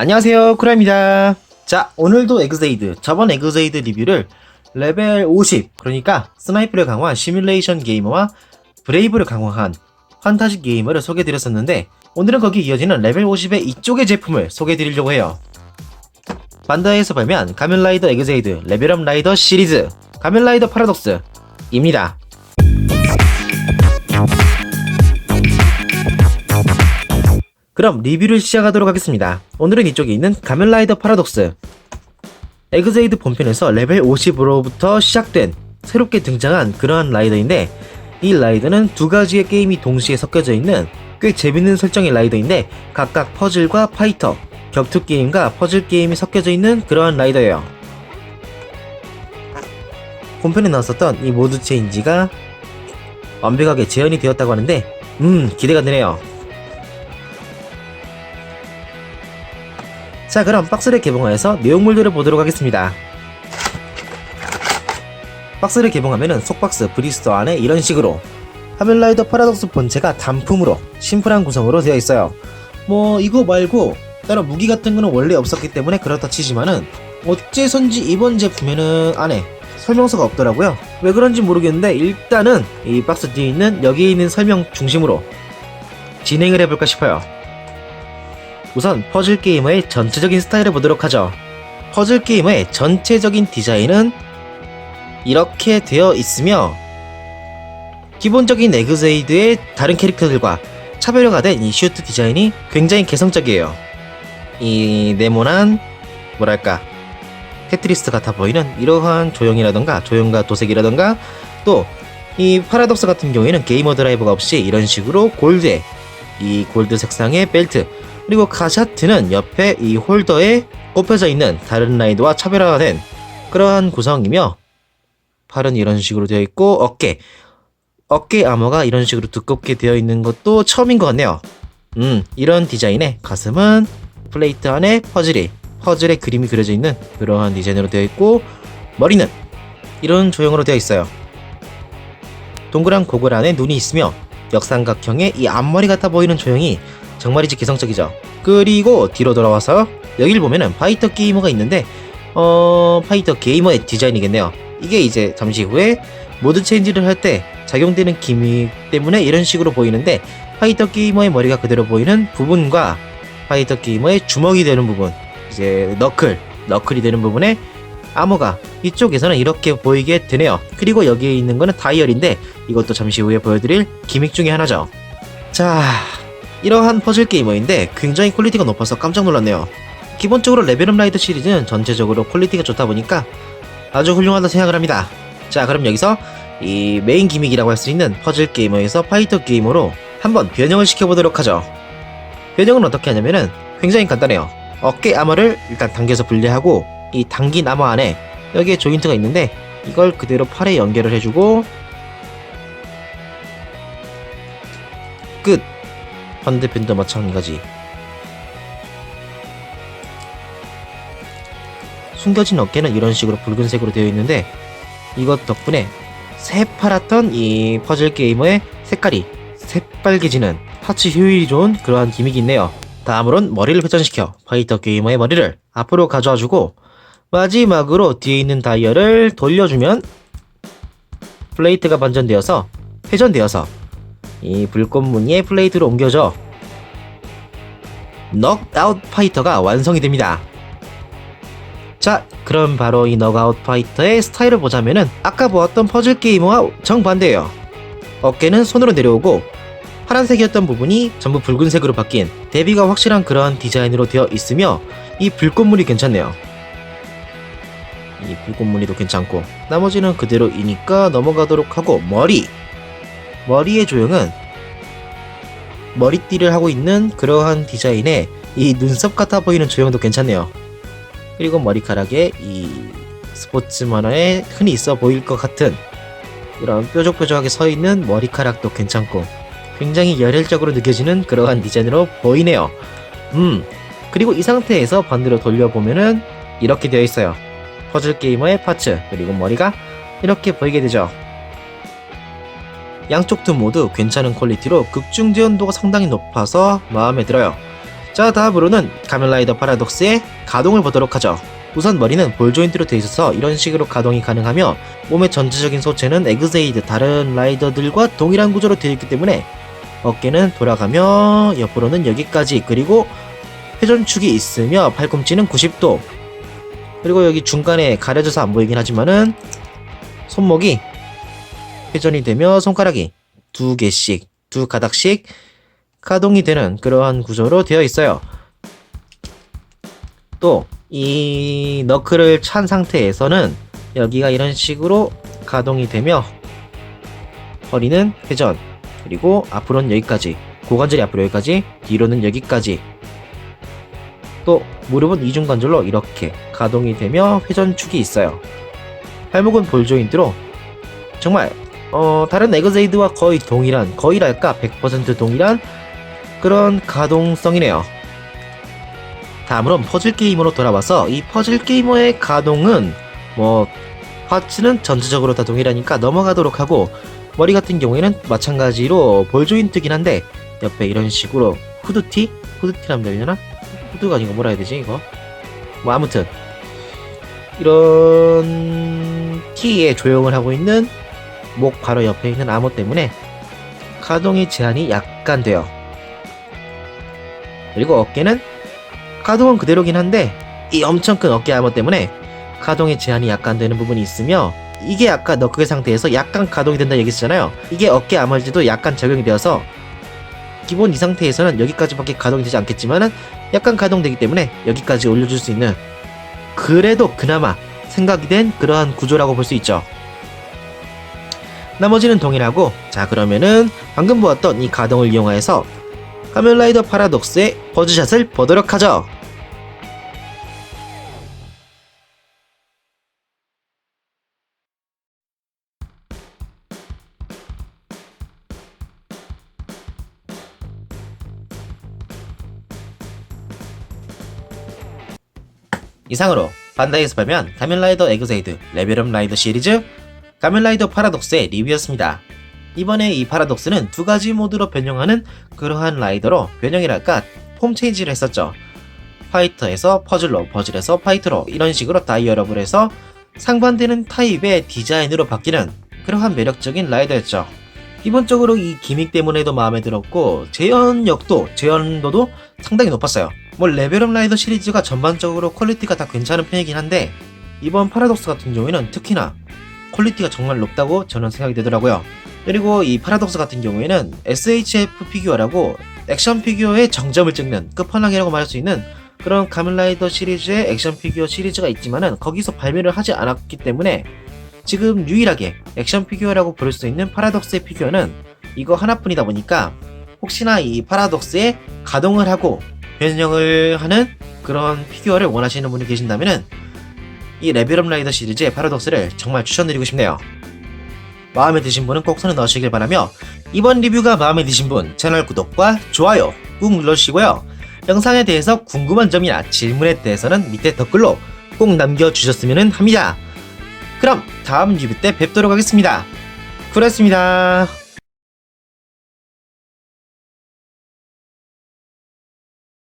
안녕하세요 쿠라입니다. 자 오늘도 에그제이드 저번 에그제이드 리뷰를 레벨 50 그러니까 스나이프를 강화한 시뮬레이션 게이머와 브레이브를 강화한 판타지 게이머를 소개해드렸었는데 오늘은 거기 이어지는 레벨 50의 이쪽의 제품을 소개해드리려고 해요. 반다이에서 발매한 가면라이더 에그제이드 레벨업 라이더 시리즈 가면라이더 파라독스 입니다 그럼 리뷰를 시작하도록 하겠습니다. 오늘은 이쪽에 있는 가면라이더 파라독스. 에그제이드 본편에서 레벨 50으로부터 시작된 새롭게 등장한 그러한 라이더인데 이 라이더는 두 가지의 게임이 동시에 섞여져 있는 꽤 재밌는 설정의 라이더인데 각각 퍼즐과 파이터, 격투 게임과 퍼즐 게임이 섞여져 있는 그러한 라이더예요. 본편에 나왔었던 이 모드 체인지가 완벽하게 재현이 되었다고 하는데 음 기대가 되네요. 자 그럼 박스를 개봉하여서 내용물들을 보도록 하겠습니다. 박스를 개봉하면은 속박스 브리스터 안에 이런 식으로 하멜라이더 파라독스 본체가 단품으로 심플한 구성으로 되어 있어요. 뭐 이거 말고 따로 무기 같은 거는 원래 없었기 때문에 그렇다 치지만은 어째선지 이번 제품에는 안에 설명서가 없더라고요. 왜 그런지 모르겠는데 일단은 이 박스 뒤에 있는 여기 있는 설명 중심으로 진행을 해볼까 싶어요 우선 퍼즐 게이머의 전체적인 스타일을 보도록 하죠. 퍼즐 게이머의 전체적인 디자인은 이렇게 되어 있으며 기본적인 에그제이드의 다른 캐릭터들과 차별화가 된 이 슈트 디자인이 굉장히 개성적이에요. 이 네모난 뭐랄까 테트리스 같아 보이는 이러한 조형이라던가 조형과 도색이라던가 또 이 파라독스 같은 경우에는 게이머 드라이버가 없이 이런 식으로 골드에 이 골드 색상의 벨트 그리고 가샤트는 옆에 이 홀더에 꼽혀져 있는 다른 라이드와 차별화가 된 그러한 구성이며 팔은 이런 식으로 되어 있고 어깨 어깨 아머가 이런 식으로 두껍게 되어 있는 것도 처음인 것 같네요. 음 이런 디자인의 가슴은 플레이트 안에 퍼즐이 퍼즐의 그림이 그려져 있는 그러한 디자인으로 되어 있고 머리는 이런 조형으로 되어 있어요. 동그란 고글 안에 눈이 있으며 역삼각형의 이 앞머리 같아 보이는 조형이 정말이지 개성적이죠. 그리고 뒤로 돌아와서 여길 보면은 파이터 게이머가 있는데 어 파이터 게이머의 디자인이겠네요. 이게 이제 잠시 후에 모드 체인지를 할 때 작용되는 기믹 때문에 이런 식으로 보이는데 파이터 게이머의 머리가 그대로 보이는 부분과 파이터 게이머의 주먹이 되는 부분 이제 너클 너클이 되는 부분에 암호가 이쪽에서는 이렇게 보이게 되네요. 그리고 여기에 있는 거는 다이얼인데 이것도 잠시 후에 보여드릴 기믹 중에 하나죠. 자, 이러한 퍼즐 게이머인데 굉장히 퀄리티가 높아서 깜짝 놀랐네요. 기본적으로 레벨업 라이드 시리즈는 전체적으로 퀄리티가 좋다 보니까 아주 훌륭하다 생각을 합니다. 자, 그럼 여기서 이 메인 기믹이라고 할 수 있는 퍼즐 게이머에서 파이터 게이머로 한번 변형을 시켜보도록 하죠. 변형은 어떻게 하냐면은 굉장히 간단해요. 어깨 아머를 일단 당겨서 분리하고 이 당긴 아머 안에 여기에 조인트가 있는데 이걸 그대로 팔에 연결을 해주고 끝 반대편도 마찬가지. 숨겨진 어깨는 이런 식으로 붉은색으로 되어 있는데 이것 덕분에 새파랗던 이 퍼즐 게이머의 색깔이 새빨개지는 타치 효율이 좋은 그러한 기믹이 있네요. 다음으론 머리를 회전시켜 파이터 게이머의 머리를 앞으로 가져와주고 마지막으로 뒤에 있는 다이얼을 돌려주면 플레이트가 반전되어서 회전되어서 이 불꽃 무늬의 플레이트로 옮겨져 넉아웃 파이터가 완성이 됩니다. 자, 그럼 바로 이 넉아웃 파이터의 스타일을 보자면은 아까 보았던 퍼즐 게이머와 정반대예요. 어깨는 손으로 내려오고 파란색이었던 부분이 전부 붉은색으로 바뀐 대비가 확실한 그러한 디자인으로 되어 있으며 이 불꽃물이 괜찮네요. 이 불꽃무늬도 괜찮고 나머지는 그대로이니까 넘어가도록 하고 머리 머리의 조형은 머리띠를 하고 있는 그러한 디자인의 이 눈썹 같아 보이는 조형도 괜찮네요. 그리고 머리카락에 이 스포츠 만화에 흔히 있어 보일 것 같은 이런 뾰족뾰족하게 서 있는 머리카락도 괜찮고 굉장히 열혈적으로 느껴지는 그러한 디자인으로 보이네요. 음 그리고 이 상태에서 반대로 돌려보면은 이렇게 되어 있어요. 퍼즐 게이머의 파츠 그리고 머리가 이렇게 보이게 되죠. 양쪽 등 모두 괜찮은 퀄리티로 극중 지연도가 상당히 높아서 마음에 들어요. 자 다음으로는 가면라이더 파라독스의 가동을 보도록 하죠. 우선 머리는 볼 조인트로 되어 있어서 이런 식으로 가동이 가능하며 몸의 전체적인 소체는 에그제이드 다른 라이더들과 동일한 구조로 되어 있기 때문에 어깨는 돌아가며 옆으로는 여기까지 그리고 회전축이 있으며 팔꿈치는 90도 그리고 여기 중간에 가려져서 안 보이긴 하지만은 손목이 회전이 되며 손가락이 두 개씩 두 가닥씩 가동이 되는 그러한 구조로 되어 있어요. 또 이 너클을 찬 상태에서는 여기가 이런 식으로 가동이 되며 허리는 회전 그리고 앞으로는 여기까지 고관절이 앞으로 여기까지 뒤로는 여기까지 또 무릎은 이중관절로 이렇게 가동이 되며 회전축이 있어요. 발목은 볼 조인트로 정말 어, 다른 에그제이드와 거의 동일한 거의랄까 100% 동일한 그런 가동성이네요. 다음으론 퍼즐 게이머로 돌아와서 이 퍼즐 게이머의 가동은 뭐 파츠는 전체적으로 다 동일하니까 넘어가도록 하고 머리 같은 경우에는 마찬가지로 볼 조인트긴 한데 옆에 이런 식으로 후드티? 후드티라면 되려나? 후드가 아니고 뭐라 해야 되지 이거? 뭐 아무튼 이런 티에 조형을 하고 있는 목 바로 옆에 있는 암호 때문에 가동의 제한이 약간 돼요. 그리고 어깨는 가동은 그대로긴 한데 이 엄청 큰 어깨 암호 때문에 가동의 제한이 약간 되는 부분이 있으며 이게 아까 너클 상태에서 약간 가동이 된다 얘기했잖아요. 이게 어깨 암호지도 약간 적용이 되어서 기본 이 상태에서는 여기까지밖에 가동이 되지 않겠지만은 약간 가동되기 때문에 여기까지 올려줄 수 있는 그래도 그나마 생각이 된 그러한 구조라고 볼 수 있죠. 나머지는 동일하고 자 그러면은 방금 보았던 이 가동을 이용하여서 카멜라이더 파라독스의 버즈샷을 보도록 하죠. 이상으로 반다이에서 발매한 가면라이더 에그제이드 레벨업 라이더 시리즈 가면라이더 파라독스의 리뷰였습니다. 이번에 이 파라독스는 두 가지 모드로 변형하는 그러한 라이더로 변형이랄까 폼 체인지를 했었죠. 파이터에서 퍼즐로, 퍼즐에서 파이터로 이런 식으로 다이얼업을 해서 상반되는 타입의 디자인으로 바뀌는 그러한 매력적인 라이더였죠. 기본적으로 이 기믹 때문에도 마음에 들었고 재현력도 재현도도 상당히 높았어요. 뭐 레벨업 라이더 시리즈가 전반적으로 퀄리티가 다 괜찮은 편이긴 한데 이번 파라독스 같은 경우에는 특히나 퀄리티가 정말 높다고 저는 생각이 되더라고요. 그리고 이 파라독스 같은 경우에는 SHF 피규어라고 액션 피규어의 정점을 찍는 끝판왕이라고 말할 수 있는 그런 가면라이더 시리즈의 액션 피규어 시리즈가 있지만은 거기서 발매를 하지 않았기 때문에 지금 유일하게 액션 피규어라고 부를 수 있는 파라독스의 피규어는 이거 하나뿐이다 보니까 혹시나 이 파라독스에 가동을 하고 변형을 하는 그런 피규어를 원하시는 분이 계신다면은 이 레벨업 라이더 시리즈의 파라독스를 정말 추천드리고 싶네요. 마음에 드신 분은 꼭 손에 넣으시길 바라며 이번 리뷰가 마음에 드신 분 채널 구독과 좋아요 꾹 눌러주시고요. 영상에 대해서 궁금한 점이나 질문에 대해서는 밑에 댓글로 꼭 남겨주셨으면 합니다. 그럼 다음 리뷰 때 뵙도록 하겠습니다. 그렇습니다.